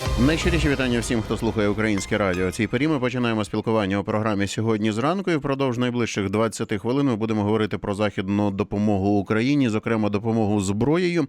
you Найщиріші вітання всім, хто слухає українське радіо. Цій порі ми починаємо спілкування у програмі сьогодні зранку. І впродовж найближчих 20 хвилин ми будемо говорити про західну допомогу Україні, зокрема допомогу зброєю.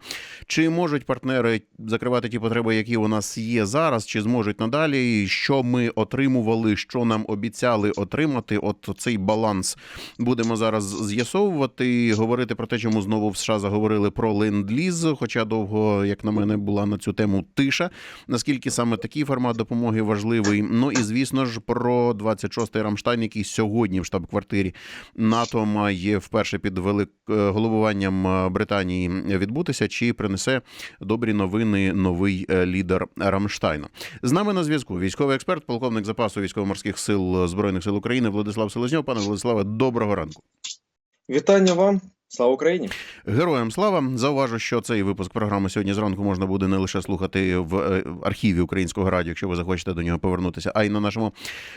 Чи можуть партнери закривати ті потреби, які у нас є зараз, чи зможуть надалі? І Що ми отримували, що нам обіцяли отримати? От цей баланс будемо зараз з'ясовувати. і Говорити про те, чому знову в США заговорили про ленд-ліз, хоча довго, як на мене, була на цю тему тиша. Наскільки саме такий формат допомоги важливий? Ну і звісно ж про 26-й Рамштайн, який сьогодні в штаб-квартирі НАТО має вперше під велик е, головуванням е, Британії відбутися, чи принесе добрі новини новий е, лідер Рамштайну. З нами на зв'язку військовий експерт, полковник запасу військово-морських сил збройних сил України Владислав Селезньов. Пане Владиславе, доброго ранку. Вітання вам, слава Україні! Героям слава зауважу, що цей випуск програми сьогодні зранку можна буде не лише слухати в е, архіві українського радіо, якщо ви захочете до нього повернутися, а й на нашому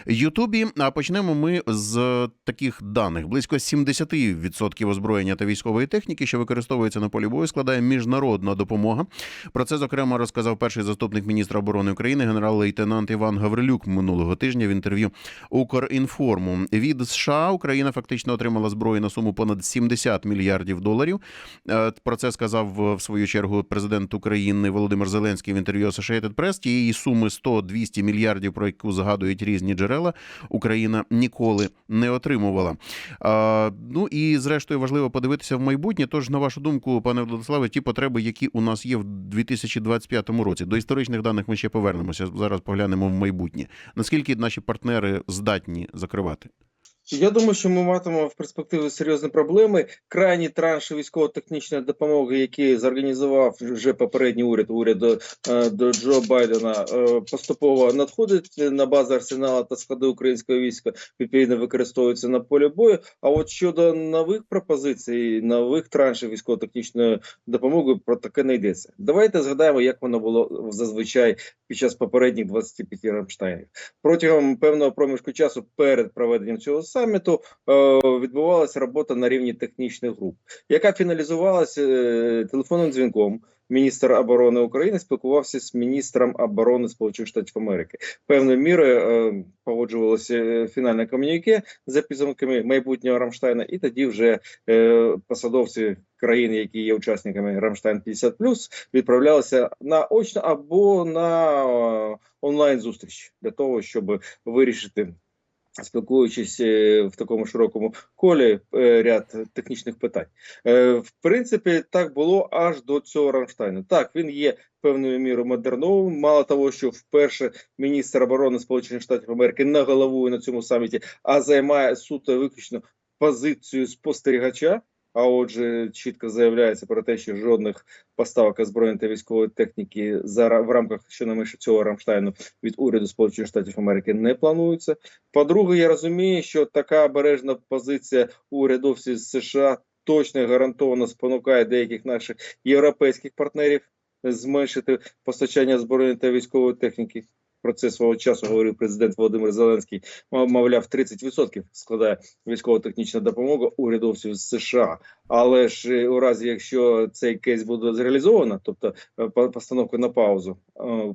Ютубі. А почнемо ми з таких даних: близько 70% озброєння та військової техніки, що використовується на полі бою, складає міжнародна допомога. Про це зокрема розказав перший заступник міністра оборони України, генерал-лейтенант Іван Гаврилюк минулого тижня в інтерв'ю Укрінформу. Від США Україна фактично отримала зброю на суму понад 70 мільярдів доларів. Е, Про це сказав е, в свою чергу президент України Володимир Зеленський в інтерв'ю Associated Press. Тієї суми 100-200 мільярдів, про яку згадують різні джерела, Україна ніколи не отримувала. Ну і зрештою важливо подивитися в майбутнє. Тож, на вашу думку, пане Владиславе, ті потреби, які у нас є в 2025 році, до історичних даних ми ще повернемося. Зараз поглянемо в майбутнє. Наскільки наші партнери здатні закривати? Я думаю, що ми матимемо в перспективі серйозні проблеми. Крайні транші військово-технічної допомоги, які зорганізував вже попередній уряд, уряд е, до Джо Байдена, е, поступово надходить на базу арсенала та склади українського війська, відповідно використовуються на полі бою. А от щодо нових пропозицій, нових траншів військово-технічної допомоги, про таке не йдеться. Давайте згадаємо, як воно було зазвичай під час попередніх 25 рамштайнів. Протягом певного проміжку часу перед проведенням цього саміту е, відбувалася робота на рівні технічних груп, яка фіналізувалася е, телефонним дзвінком. Міністр оборони України спілкувався з міністром оборони Сполучених Штатів Америки. Певною мірою е, погоджувалося фінальне ком'юніке за підсумками майбутнього Рамштайна, і тоді вже посадовці країн, які є учасниками Рамштайн 50 відправлялися на очно або на онлайн зустріч для того, щоб вирішити спілкуючись е, в такому широкому колі е, ряд технічних питань. Е, В принципі, так було аж до цього Рамштайну. Так, він є певною мірою модерновим. Мало того, що вперше міністр оборони Сполучених Штатів Америки не головує на цьому саміті, а займає суто виключно позицію спостерігача. А отже, чітко заявляється про те, що жодних поставок озброєння та військової техніки за в рамках щонайменше цього Рамштайну від уряду Сполучених Штатів Америки не планується. По-друге, я розумію, що така обережна позиція урядовців США точно гарантовано спонукає деяких наших європейських партнерів зменшити постачання збройної та військової техніки. Про це свого часу говорив президент Володимир Зеленський. Мовляв, 30% складає військово-технічна допомога урядовців з США. Але ж е, у разі, якщо цей кейс буде зреалізовано, тобто е, постановка на паузу е,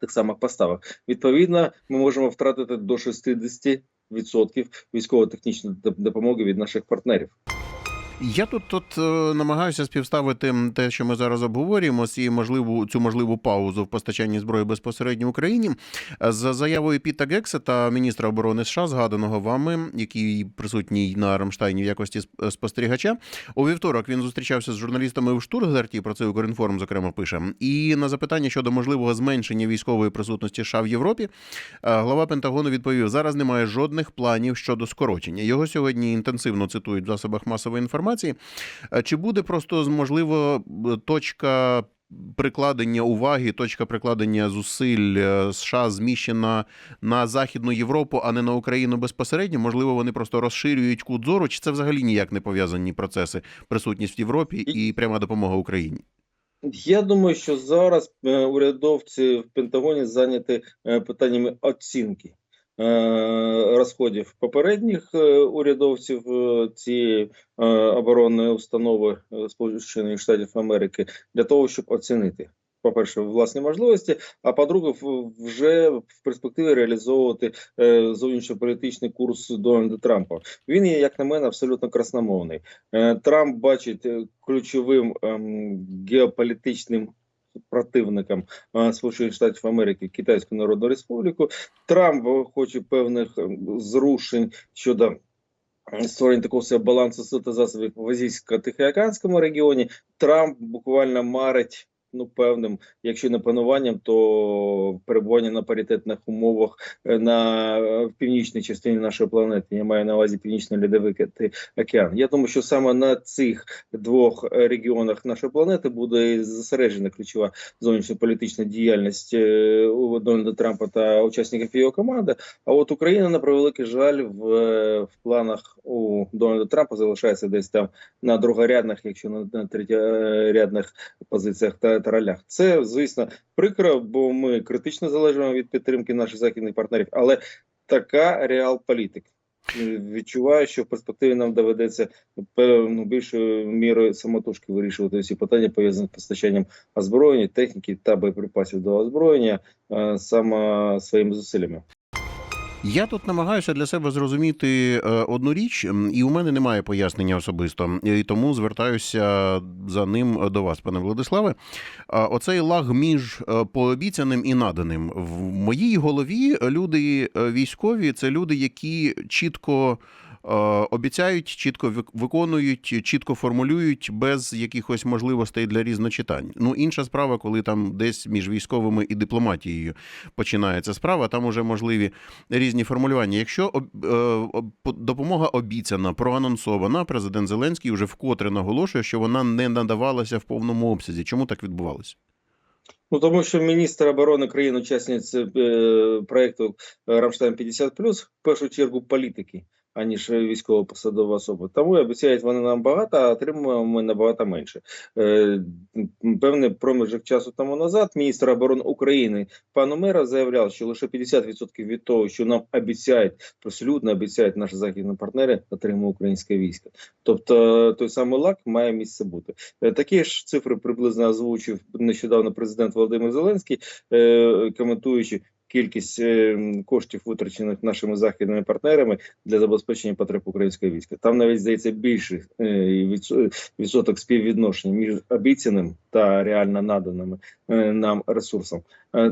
тих самих поставок, відповідно, ми можемо втратити до 60% військово-технічної допомоги від наших партнерів. Я тут тут е, намагаюся співставити те, що ми зараз обговорюємо, з можливу цю можливу паузу в постачанні зброї безпосередньо Україні з заявою Піта Гексета, міністра оборони США, згаданого вами, який присутній на Рамштайні в якості спостерігача. У вівторок він зустрічався з журналістами в Штутгарті. Про це Укрінформ, зокрема, пише. І на запитання щодо можливого зменшення військової присутності США в Європі, е, глава Пентагону відповів: зараз немає жодних планів щодо скорочення. Його сьогодні інтенсивно цитують в засобах масової інформації. Е, Чи буде просто можливо точка прикладення уваги, точка прикладення зусиль е, США зміщена на Західну Європу, а не на Україну безпосередньо? Можливо, вони просто розширюють кут зору, чи це взагалі ніяк не пов'язані процеси, присутність в Європі і пряма допомога Україні? Я думаю, що зараз е, урядовці в Пентагоні зайняті питаннями оцінки розходів попередніх е, урядовців е, цієї е, оборонної установи е, Сполучених Штатів Америки для того, щоб оцінити по-перше, власні можливості, а по-друге, вже в перспективі реалізовувати е, зовнішньополітичний курс Дональда Трампа. Він є, як на мене, абсолютно красномовний. Е, Трамп бачить е, ключовим ем, геополітичним противником е, Сполучених Штатів Америки Китайську Народну Республіку. Трамп хоче певних ем, зрушень щодо е, створення такого себе балансу сил засобів в азійсько-тихоокеанському регіоні. Трамп буквально марить. Ну, певним, якщо не пануванням, то перебування на паритетних умовах е, на е, в північній частині нашої планети. Я маю на увазі північний льодовик океан. Я думаю, що саме на цих двох е, регіонах нашої планети буде зосереджена ключова зовнішньополітична діяльність е, у Дональда Трампа та учасників його команди. А от Україна, на превеликий жаль, в, е, в планах у Дональда Трампа залишається десь там на другорядних, якщо на третьорядних позиціях та ролях. Це, звісно, прикро, бо ми критично залежимо від підтримки наших західних партнерів, але така реал політик. Відчуваю, що в перспективі нам доведеться певно більшою мірою самотужки вирішувати всі питання пов'язані з постачанням озброєння, техніки та боєприпасів до озброєння е, саме своїми зусиллями. Я тут намагаюся для себе зрозуміти е, одну річ, і у мене немає пояснення особисто, і тому звертаюся за ним до вас, пане Владиславе. Оцей лаг між е, пообіцяним і наданим в моїй голові люди е, військові це люди, які чітко. Е, Обіцяють, чітко вик- виконують, чітко формулюють без якихось можливостей для різночитань. Ну інша справа, коли там десь між військовими і дипломатією починається справа, там уже можливі різні формулювання. Якщо е, допомога обіцяна, проанонсована, президент Зеленський вже вкотре наголошує, що вона не надавалася в повному обсязі. Чому так відбувалося? Ну тому що міністр оборони країн учасниць е, проекту Рамштайн 50 в першу чергу політики, аніж військова посадова особа. Тому обіцяють вони нам багато, а отримуємо ми набагато менше. Е, певний проміжок часу тому назад міністр оборони України пан Умеров заявляв, що лише 50% від того, що нам обіцяють, просолюдно обіцяють наші західні партнери, отримує українське військо. Тобто той самий лак має місце бути. Е, Такі ж цифри приблизно озвучив нещодавно президент Володимир Зеленський, е, коментуючи кількість е, коштів, витрачених нашими західними партнерами для забезпечення потреб українського війська. Там навіть здається більший е, відсоток співвідношення між обіцяним та реально наданими е, нам ресурсом.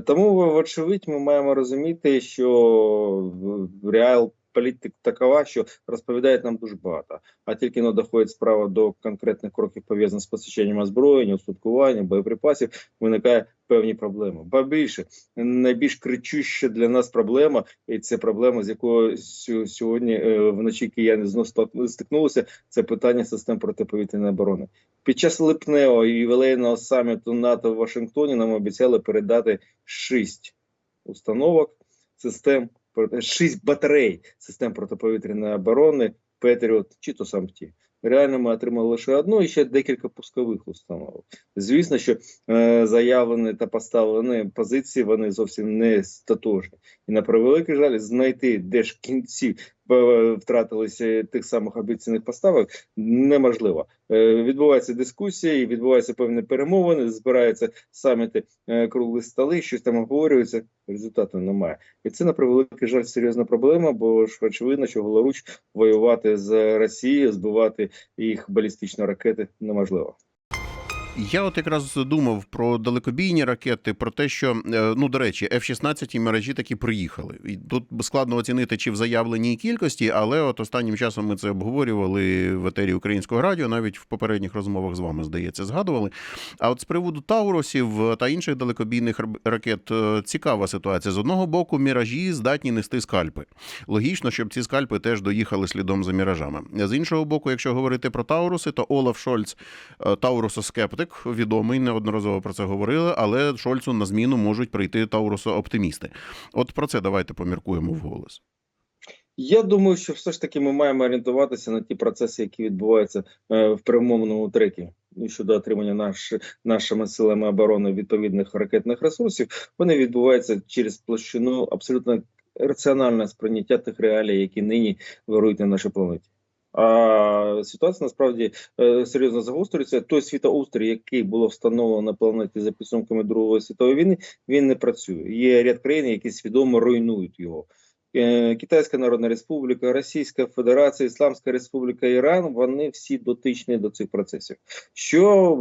Тому, вочевидь, ми маємо розуміти, що реал політик такова, що розповідають нам дуже багато. А тільки не доходить справа до конкретних кроків пов'язаних з постачанням озброєння, устаткування, боєприпасів, виникає певні проблеми. Ба більше найбільш кричуща для нас проблема, і це проблема, з якою сьогодні е, вночі кияни знов стикнулися. Це питання систем протиповітряної оборони. Під час липневого ювілейного саміту НАТО в Вашингтоні нам обіцяли передати шість установок систем проти- шість батарей систем протиповітряної оборони Петріот чи то сам ті. Реально ми отримали лише одну і ще декілька пускових установок. Звісно, що е, заявлені та поставлені позиції вони зовсім не статожні. І на превеликий жаль, знайти, де ж кінці е, втратилися тих самих обіцяних поставок, неможливо. Е, відбуваються дискусії, відбуваються певні перемовини, збираються саміти, е, круглі столи, щось там обговорюється, результату немає. І це на превеликий жаль серйозна проблема, бо ж очевидно, що голоруч воювати з Росією, збивати їх балістичні ракети неможливо. Я от якраз думав про далекобійні ракети, про те, що е, ну до речі, F-16 мережі таки приїхали. І тут складно оцінити чи в заявленій кількості, але от останнім часом ми це обговорювали в етері українського радіо, навіть в попередніх розмовах з вами здається, згадували. А от з приводу Таурусів та інших далекобійних ракет е, цікава ситуація. З одного боку, міражі здатні нести скальпи. Логічно, щоб ці скальпи теж доїхали слідом за міражами. З іншого боку, якщо говорити про Тауруси, то Олаф Шольц е, Таурусоскептик, відомий, неодноразово про це говорили, але Шольцу на зміну можуть прийти Таурусо-оптимісти. От про це давайте поміркуємо вголос. Я думаю, що все ж таки ми маємо орієнтуватися на ті процеси, які відбуваються е, в перемовному трекі щодо отримання наш, нашими силами оборони відповідних ракетних ресурсів. Вони відбуваються через площину абсолютно раціональне сприйняття тих реалій, які нині вирують на нашій планеті. А ситуація насправді е, серйозно загострюється. Той світоустрій, який було встановлено на планеті за підсумками Другої світової війни, він не працює. Є ряд країн, які свідомо руйнують його. Е, Китайська Народна Республіка, Російська Федерація, Ісламська Республіка, Іран вони всі дотичні до цих процесів, що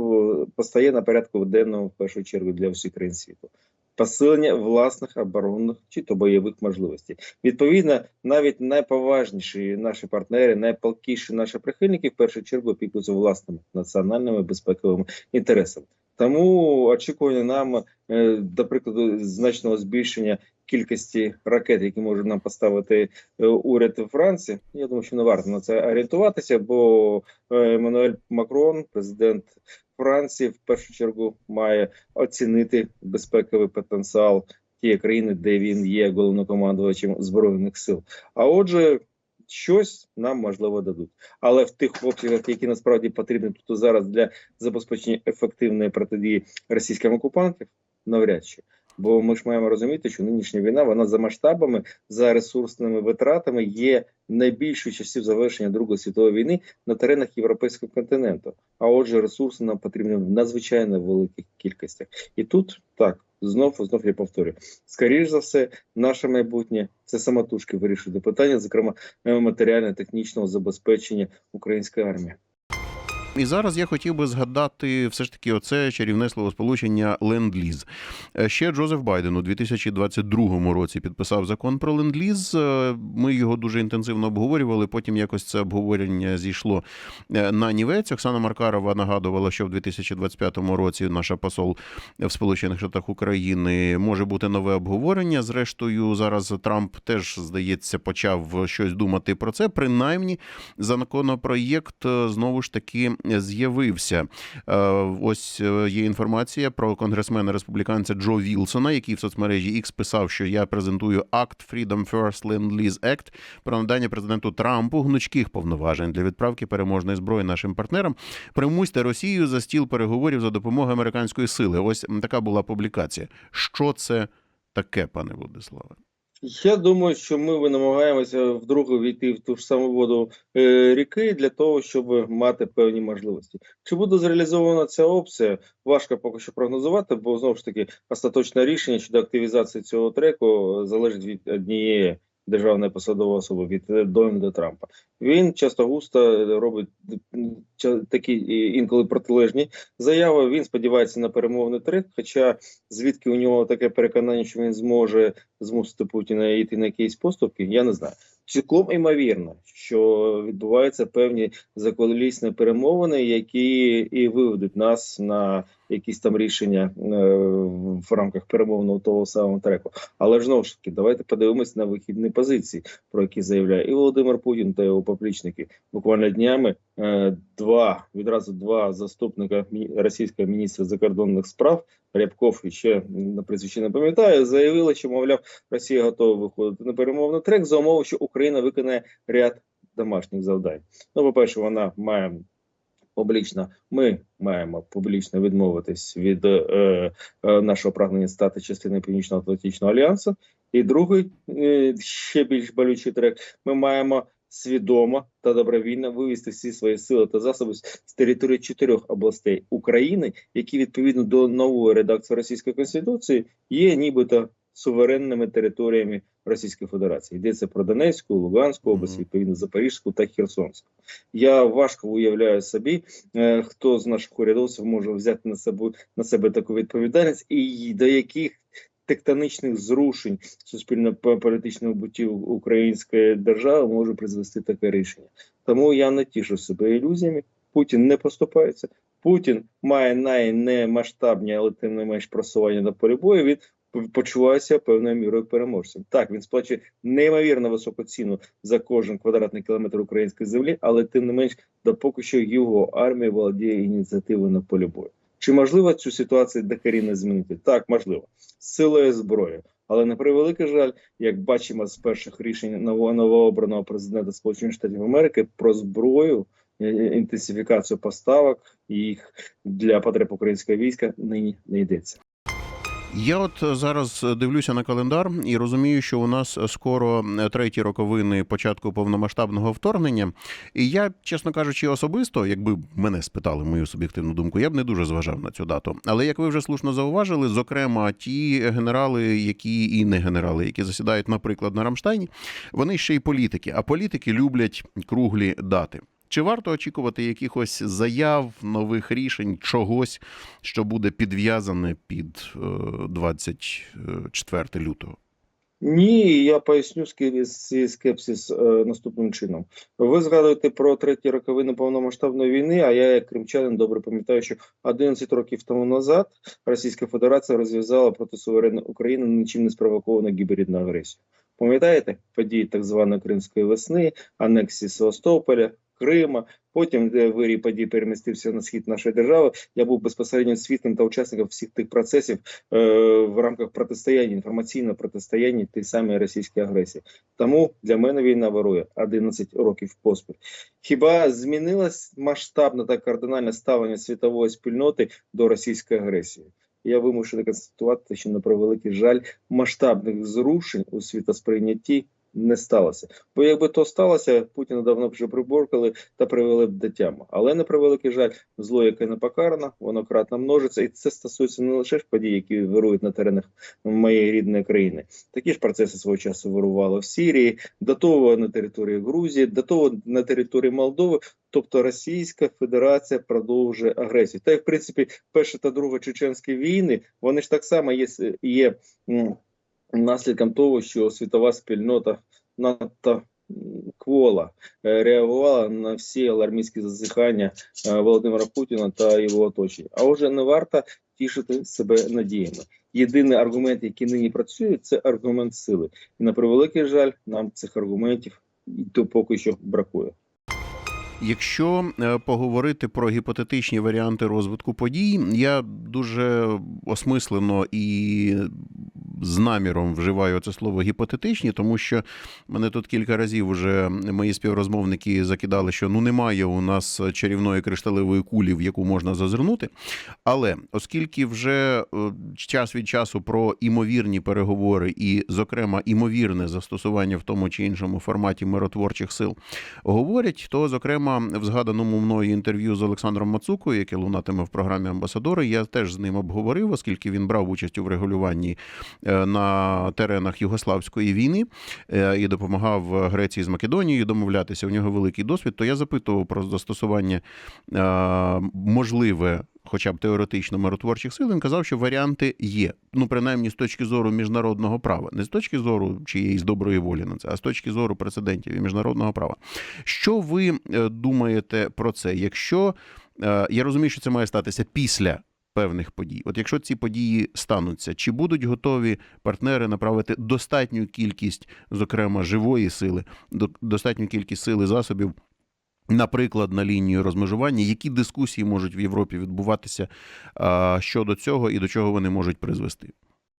е, постає на порядку денному в першу чергу для всіх країн світу. Посилення власних оборонних чи то бойових можливостей. Відповідно, навіть найповажніші наші партнери, найпалкіші наші прихильники в першу чергу опікуються власними національними безпековими інтересами. Тому очікування нам, е, до прикладу, значного збільшення кількості ракет, які може нам поставити е, уряд Франції. Я думаю, що не варто на це орієнтуватися, бо е, Еммануель Макрон, президент Франції, в першу чергу має оцінити безпековий потенціал тієї країни, де він є головнокомандувачем збройних сил. А отже, щось нам можливо дадуть, але в тих обсягах, які насправді потрібні тут зараз для забезпечення ефективної протидії російським окупантів, навряд чи. Бо ми ж маємо розуміти, що нинішня війна вона за масштабами, за ресурсними витратами є найбільшою часів завершення Другої світової війни на теренах європейського континенту. А отже, ресурси нам потрібні в надзвичайно великих кількостях. І тут так знов знов я повторюю: скоріш за все, наше майбутнє це самотужки вирішувати питання, зокрема матеріально-технічного забезпечення української армії. І зараз я хотів би згадати все ж таки оце чарівне словосполучення ленд-ліз. Е, Ще Джозеф Байден у 2022 році підписав закон про ленд-ліз. Е, Ми його дуже інтенсивно обговорювали. Потім якось це обговорення зійшло е, на нівець. Оксана Маркарова нагадувала, що в 2025 році наша посол в Сполучених Штатах України може бути нове обговорення. Зрештою, зараз Трамп теж здається почав щось думати про це. Принаймні, законопроєкт знову ж таки з'явився. Е, Ось е, є інформація про конгресмена республіканця Джо Вілсона, який в соцмережі X писав, що я презентую акт Freedom First Land-Lease Act про надання президенту Трампу гнучких повноважень для відправки переможної зброї нашим партнерам. Примусьте Росію за стіл переговорів за допомогою американської сили. Ось така була публікація. Що це таке, пане Владиславе? Я думаю, що ми намагаємося вдруге війти в ту ж саму воду е, ріки для того, щоб мати певні можливості. Чи буде зреалізована ця опція? Важко поки що прогнозувати, бо знову ж таки остаточне рішення щодо активізації цього треку залежить від однієї державної посадової особи від е, Дональда Трампа. Він часто густо робить такі інколи протилежні заяви. Він сподівається на перемовний трик, Хоча звідки у нього таке переконання, що він зможе змусити Путіна йти на якісь поступки, я не знаю. Цілком імовірно, що відбуваються певні заколісні перемовини, які і виведуть нас на якісь там рішення е, в рамках перемовного того самого треку. Але ж знову ж таки, давайте подивимось на вихідні позиції, про які заявляє і Володимир Путін та його поплічники. Буквально днями е, два відразу два заступника російського міністра закордонних справ Рябков і ще на прізвище не пам'ятаю, заявили, що мовляв Росія готова виходити на перемовний трек за умови, що Україна виконає ряд домашніх завдань. Ну, по-перше, вона має публічно, ми маємо публічно відмовитись від е, е, нашого прагнення стати частиною Північно-Атлантичного альянсу. І другий е, ще більш болючий трек. Ми маємо свідомо та добровільно вивести всі свої сили та засоби з території чотирьох областей України, які відповідно до нової редакції Російської конституції є нібито суверенними територіями Російської Федерації. Йдеться про Донецьку, Луганську область, відповідно Запорізьку та Херсонську. Я важко уявляю собі, е, хто з наших урядовців може взяти на себе на себе таку відповідальність, і до яких тектонічних зрушень суспільно-політичного буттів української держави може призвести таке рішення. Тому я не тішу себе ілюзіями. Путін не поступається. Путін має найнемасштабні, але тим не менш просування на полі бою. Він почувається певною мірою переможцем. Так, він сплачує неймовірно високу ціну за кожен квадратний кілометр української землі, але тим не менш, допоки що його армія володіє ініціативою на полі бою. Чи можливо цю ситуацію докорінно змінити? Так, можливо, силою зброї. Але на превеликий жаль, як бачимо з перших рішень нового новообраного президента Сполучених Штатів Америки про зброю, е, е, інтенсифікацію поставок їх для потреб українського війська нині не йдеться. Я от е, зараз дивлюся на календар і розумію, що у нас скоро е, треті роковини початку повномасштабного вторгнення. І я, чесно кажучи, особисто, якби мене спитали мою суб'єктивну думку, я б не дуже зважав на цю дату. Але як ви вже слушно зауважили, зокрема, ті генерали, які і не генерали, які засідають, наприклад, на Рамштайні, вони ще й політики. А політики люблять круглі дати. Чи варто очікувати якихось заяв, нових рішень, чогось, що буде підв'язане під е, 24 лютого? Ні, я поясню свій скепсис е, наступним чином. Ви згадуєте про треті роковини повномасштабної війни, а я, як кримчанин, добре пам'ятаю, що 11 років тому назад Російська Федерація розв'язала проти суверенної України нічим не спровоковану гібридну агресію. Пам'ятаєте події так званої Кримської весни, анексії Севастополя, Крима, потім, вирій подій перемістився на схід нашої держави, я був безпосередньо свідком та учасником всіх тих процесів е, в рамках протистояння, інформаційного протистояння тій самій російській агресії. Тому для мене війна вирує 11 років поспіль. Хіба змінилось масштабне та кардинальне ставлення світової спільноти до російської агресії? Я вимушений констатувати, що на превеликий жаль масштабних зрушень у світосприйнятті не сталося. Бо якби то сталося, Путіна давно вже приборкали та привели б до тями. Але на превеликий жаль, зло, яке не покарано, воно кратно множиться, і це стосується не лише ж подій, які вирують на теренах моєї рідної країни. Такі ж процеси свого часу вирували в Сирії, до того на території Грузії, до того на території Молдови. Тобто Російська Федерація продовжує агресію. Та й в принципі, перша та друга чеченські війни вони ж так само є, є наслідком того, що світова спільнота надто квола е, реагувала на всі алармійські зазіхання е, Володимира Путіна та його оточення. А вже не варто тішити себе надіями. Єдиний аргумент, який нині працює, це аргумент сили. І на превеликий жаль, нам цих аргументів то поки що бракує. Якщо е, поговорити про гіпотетичні варіанти розвитку подій, я дуже осмислено і з наміром вживаю це слово гіпотетичні, тому що мене тут кілька разів вже мої співрозмовники закидали, що ну немає у нас чарівної кришталевої кулі, в яку можна зазирнути. Але оскільки вже е, час від часу про імовірні переговори і, зокрема, імовірне застосування в тому чи іншому форматі миротворчих сил говорять, то зокрема в згаданому мною інтерв'ю з Олександром Мацукою, яке лунатиме в програмі Амбасадори, я теж з ним обговорив, оскільки він брав участь у врегулюванні на теренах Югославської війни е, і допомагав Греції з Македонією домовлятися. У нього великий досвід. То я запитував про застосування е, можливе. Хоча б теоретично миротворчих сил, він казав, що варіанти є. Ну, принаймні, з точки зору міжнародного права, не з точки зору чиєїсь доброї волі на це, а з точки зору прецедентів і міжнародного права. Що ви е, думаєте про це? Якщо е, я розумію, що це має статися після певних подій, от якщо ці події стануться, чи будуть готові партнери направити достатню кількість, зокрема живої сили, до- достатню кількість сили засобів? Наприклад, на лінію розмежування, які дискусії можуть в Європі відбуватися а, щодо цього і до чого вони можуть призвести?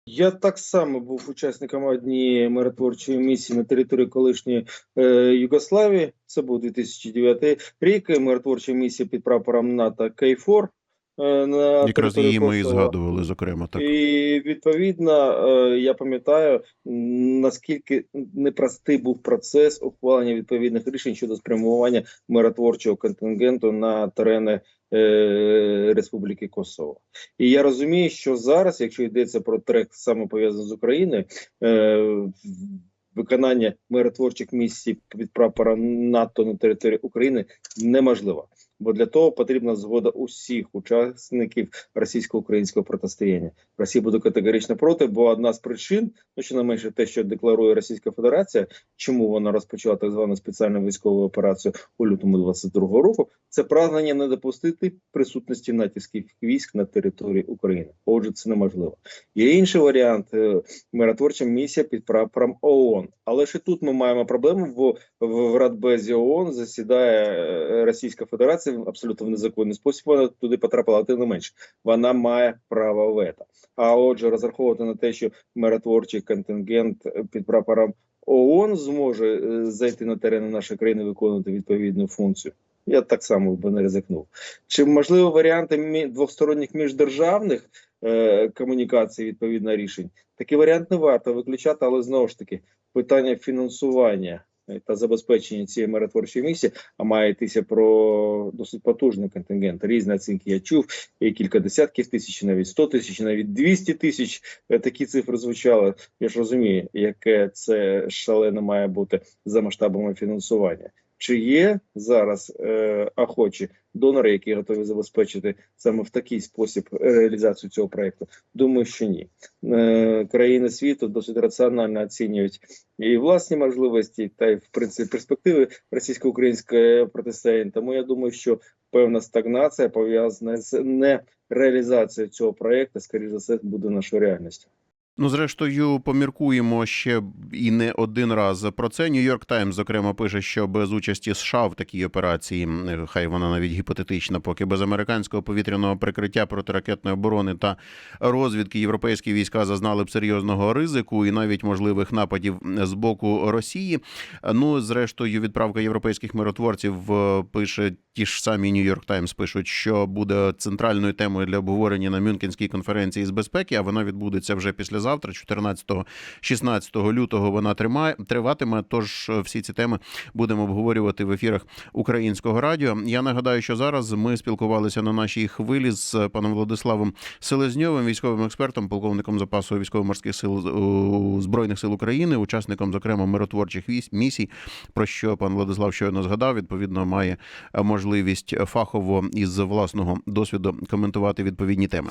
Я так само був учасником однієї миротворчої місії на території колишньої е, Югославії. Це був 2009 рік. Миротворча місія під прапором НАТО Кейфор. Е, на Якраз її ми і згадували, зокрема, так. І відповідно, е, я пам'ятаю, наскільки непростий був процес ухвалення відповідних рішень щодо спрямування миротворчого контингенту на терени е, Республіки Косово. І я розумію, що зараз, якщо йдеться про трек саме пов'язаний з Україною, виконання миротворчих місій під прапором НАТО на території України неможливо. Бо для того потрібна згода усіх учасників російсько-українського протистояння. Росія буде категорично проти, бо одна з причин, ну що не менше те, що декларує Російська Федерація, чому вона розпочала так звану спеціальну військову операцію у лютому 22-го року, це прагнення не допустити присутності натівських військ на території України. Отже, це неможливо. Є інший варіант е, миротворча місія під прапором ООН. Але і тут ми маємо проблему, бо в в Радбезі ООН засідає е, Російська Федерація абсолютно в незаконний спосіб. Вона туди потрапила, тим не менше. Вона має право вето. А отже, розраховувати на те, що миротворчий контингент е, під прапором ООН зможе е, зайти на терени нашої країни, виконувати відповідну функцію. Я так само би не ризикнув. Чи можливо варіанти двосторонніх міждержавних е, комунікації відповідно рішень. Такий варіант не варто виключати, але знову ж таки питання фінансування та забезпечення цієї миротворчої місії, а має йтися про досить потужний контингент. Різні оцінки я чув, і кілька десятків тисяч, навіть 100 тисяч, навіть 200 тисяч. Е, Такі цифри звучали. Я ж розумію, яке це шалено має бути за масштабами фінансування. Чи є зараз е, охочі донори, які готові забезпечити саме в такий спосіб реалізацію цього проекту? Думаю, що ні. Е, країни світу досить раціонально оцінюють і власні можливості, та й в принципі перспективи російсько-української протистояння. Тому я думаю, що певна стагнація пов'язана з нереалізацією цього проекту, скоріш за все, буде нашою реальністю. Ну, зрештою, поміркуємо ще і не один раз про це. Нью-Йорк Таймс, зокрема, пише, що без участі США в такій операції, хай вона навіть гіпотетична, поки без американського повітряного прикриття протиракетної оборони та розвідки європейські війська зазнали б серйозного ризику і навіть можливих нападів з боку Росії. Ну, зрештою, відправка європейських миротворців е, пише ті ж самі Нью-Йорк Таймс пишуть, що буде центральною темою для обговорення на Мюнхенській конференції з безпеки. А вона відбудеться вже післязавтра, 14-16 лютого. Вона тримає триватиме. Тож е, всі ці теми будемо обговорювати в ефірах українського радіо. Я нагадаю, що зараз ми спілкувалися на нашій хвилі з паном Владиславом Селезньовим, військовим експертом, полковником запасу військово-морських сил збройних сил України, учасником зокрема миротворчих місій. Про що пан Владислав щойно згадав. Відповідно, має е, можливість фахово із власного досвіду коментувати відповідні теми.